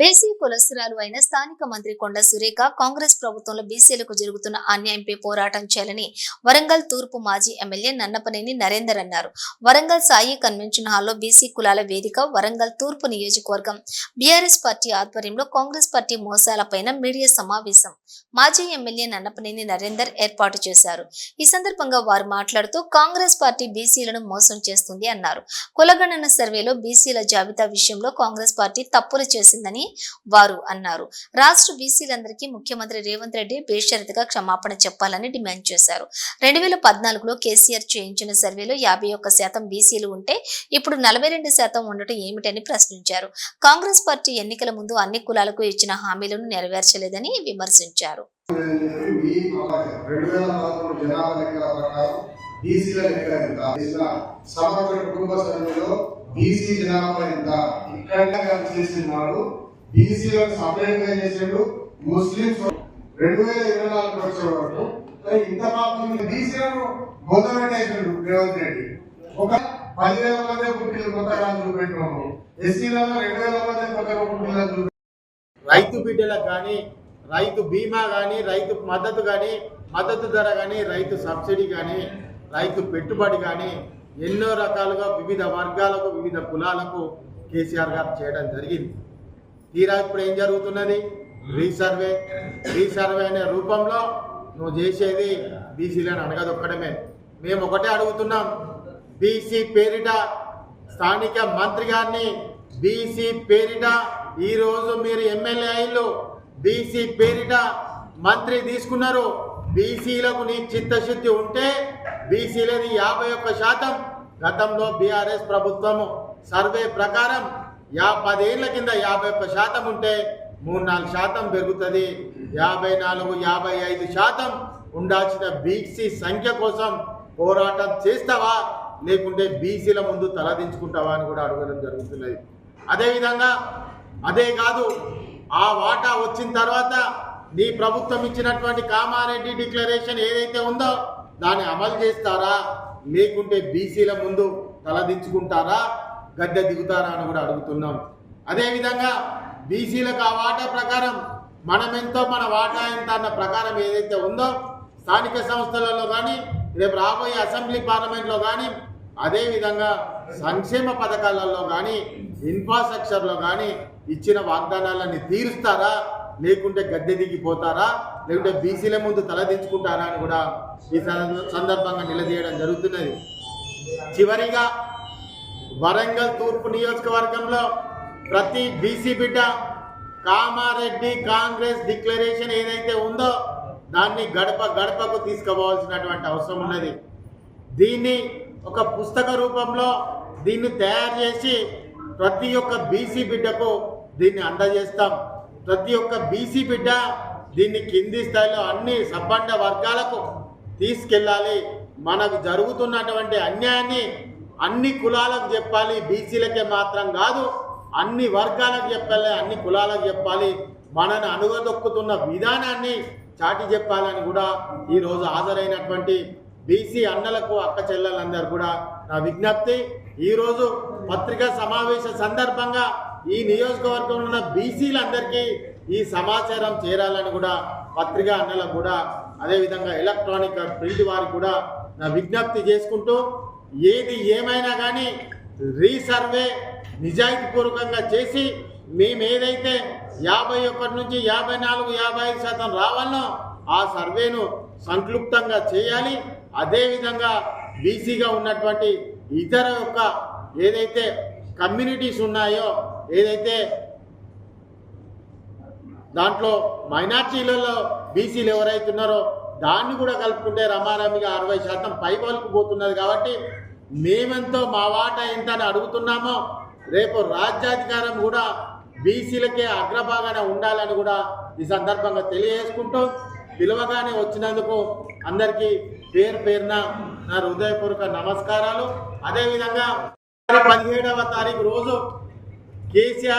BC కులస్తురాలు అయిన స్థానిక మంత్రి కొండ సురేఖ కాంగ్రెస్ ప్రభుత్వంలో బీసీలకు జరుగుతున్న అన్యాయంపై పోరాటం చేయాలని వరంగల్ తూర్పు మాజీ ఎమ్మెల్యే నన్నపనేని నరేందర్ అన్నారు. వరంగల్ సాయి కన్వెన్షన్ హాల్లో బీసీ కులాల వేదిక వరంగల్ తూర్పు నియోజకవర్గం. బీఆర్ఎస్ పార్టీ ఆధ్వర్యంలో కాంగ్రెస్ పార్టీ మోసాలపైన మీడియా సమావేశం. మాజీ ఎమ్మెల్యే నన్నపనేని నరేందర్ ఏర్పాటు చేశారు. ఈ సందర్భంగా వారు మాట్లాడుతూ కాంగ్రెస్ పార్టీ బీసీలను మోసం చేస్తుంది అన్నారు. కులగణన సర్వేలో బీసీల జాబితా విషయంలో కాంగ్రెస్ పార్టీ తప్పులు చేసిందని వారు అన్నారు. రాష్ట్ర బీసీలందరికీ ముఖ్యమంత్రి రేవంత్ రెడ్డి బేషరతుగా క్షమాపణ చెప్పాలని డిమాండ్ చేశారు. రెండు వేల పద్నాలుగులో కేసీఆర్ చేయించిన సర్వేలో యాభై ఒక్క శాతం బీసీలు ఉంటే ఇప్పుడు నలభై రెండు శాతం ఉండటం ఏమిటని ప్రశ్నించారు. కాంగ్రెస్ పార్టీ ఎన్నికల ముందు అన్ని కులాలకు ఇచ్చిన హామీలను నెరవేర్చలేదని విమర్శించారు. బీసీల లెక్క ఎంత? చేసిన సమగ్ర కుటుంబ సర్వేలో బీసీ జనాభా ఎంత? ఇక్కడ చేసిన బీసీలకు బీసీలను సపరేట్గా చేసాడు ముస్లింస్ రెండు వేల ఇరవై నాలుగు వచ్చే వరకు. ఇంత పాపం బీసీలను బొందబెట్టేసాడు రేవంత్ రెడ్డి. ఒక పదివేల మంది పుట్టిన కొత్తగా చూపెట్టినాము. ఎస్సీలలో రెండు వేల మంది కొత్త పుట్టిన రైతు బిడ్డలకు కానీ రైతు బీమా కానీ రైతు మద్దతు కానీ మద్దతు ధర కానీ రైతు సబ్సిడీ కానీ రైతు పెట్టుబడి కానీ ఎన్నో రకాలుగా వివిధ వర్గాలకు వివిధ కులాలకు కేసీఆర్ గారు చేయడం జరిగింది. తీరా ఇప్పుడు ఏం జరుగుతున్నది? రీసర్వే. రీసర్వే అనే రూపంలో నువ్వు చేసేది బీసీలను అనగదొక్కడమే మేము ఒకటే అడుగుతున్నాం. బీసీ పేరిట స్థానిక మంత్రి గారిని బీసీ పేరిట ఈరోజు మీరు ఎమ్మెల్యే అయ్యిళ్ళు బీసీ పేరిట మంత్రి తీసుకున్నారు. బీసీలకు నీ చిత్తశుద్ధి ఉంటే బీసీలది యాభై ఒక్క శాతం గతంలో బీఆర్ఎస్ ప్రభుత్వము. సర్వే ప్రకారం యా పదేళ్ళ కింద యాభై ఒక్క శాతం ఉంటే మూడు నాలుగు శాతం పెరుగుతుంది. యాభై నాలుగు యాభై ఐదు శాతం ఉండాల్సిన బీసీ సంఖ్య కోసం పోరాటం చేస్తావా? లేకుంటే బీసీల ముందు తలదించుకుంటావా అని కూడా అడగడం జరుగుతున్నది. అదేవిధంగా అదే కాదు ఆ వాటా వచ్చిన తర్వాత నీ ప్రభుత్వం ఇచ్చినటువంటి కామారెడ్డి డిక్లరేషన్ ఏదైతే ఉందో దాన్ని అమలు చేస్తారా? లేకుంటే బీసీల ముందు తలదించుకుంటారా గద్దె దిగుతారా అని కూడా అడుగుతున్నాం. అదేవిధంగా బీసీలకు ఆ వాటా ప్రకారం మనమెంతో మన వాటా ఎంత అన్న ప్రకారం ఏదైతే ఉందో స్థానిక సంస్థలలో కానీ రేపు రాబోయే అసెంబ్లీ పార్లమెంట్లో కానీ అదేవిధంగా సంక్షేమ పథకాలలో కానీ ఇన్ఫ్రాస్ట్రక్చర్లో కానీ ఇచ్చిన వాగ్దానాలన్నీ తీరుస్తారా? లేకుంటే గద్దె దిగిపోతారా? లేకుంటే బీసీల ముందు తలదించుకుంటారా అని కూడా ఈ సందర్భంగా నిలదీయడం జరుగుతున్నది. చివరిగా వరంగల్ తూర్పు నియోజకవర్గంలో ప్రతి బీసీ బిడ్డ కామారెడ్డి కాంగ్రెస్ డిక్లరేషన్ ఏదైతే ఉందో దాన్ని గడప గడపకు తీసుకుపోవాల్సినటువంటి అవసరం ఉన్నది. దీన్ని ఒక పుస్తక రూపంలో దీన్ని తయారు చేసి ప్రతి ఒక్క బీసీ బిడ్డకు దీన్ని అందజేస్తాం. ప్రతి ఒక్క బీసీ బిడ్డ దీన్ని కింది స్థాయిలో అన్ని సబ్బండ వర్గాలకు తీసుకెళ్ళాలి. మనకు జరుగుతున్నటువంటి అన్యాయాన్ని అన్ని కులాలకు చెప్పాలి బీసీలకే మాత్రం కాదు అన్ని వర్గాలకు చెప్పాలి అన్ని కులాలకు చెప్పాలి. మనని అనుగదొక్కుతున్న విధానాన్ని చాటి చెప్పాలని కూడా ఈరోజు హాజరైనటువంటి బీసీ అన్నలకు అక్క చెల్లెలందరూ కూడా నా విజ్ఞప్తి. ఈరోజు పత్రికా సమావేశ సందర్భంగా ఈ నియోజకవర్గంలో ఉన్న బీసీలందరికీ ఈ సమాచారం చేరాలని కూడా పత్రికా అన్నలకు కూడా అదేవిధంగా ఎలక్ట్రానిక్ ప్రింట్ వారికి కూడా నా విజ్ఞప్తి చేసుకుంటూ ఏది ఏమైనా కానీ రీసర్వే నిజాయితీపూర్వకంగా చేసి మేము ఏదైతే యాభై ఒకటి నుంచి యాభై నాలుగు యాభై ఐదు శాతం రావాలనో ఆ సర్వేను సంక్లుప్తంగా చేయాలి. అదేవిధంగా బీసీగా ఉన్నటువంటి ఇతర యొక్క ఏదైతే కమ్యూనిటీస్ ఉన్నాయో ఏదైతే దాంట్లో మైనార్టీలలో బీసీలు ఎవరైతే ఉన్నారో దాన్ని కూడా కలుపుకుంటే రమారమిగా అరవై శాతం పై వరకు పోతున్నది కాబట్టి మేమెంతో మా వాట ఎంత అని అడుగుతున్నామో రేపు రాజ్యాధికారం కూడా బీసీలకే అగ్రభాగాన ఉండాలని కూడా ఈ సందర్భంగా తెలియజేసుకుంటూ పిలవగానే వచ్చినందుకు అందరికీ పేరు పేరున నా హృదయపూర్వక నమస్కారాలు. అదేవిధంగా పదిహేడవ తారీఖు రోజు కేసీఆర్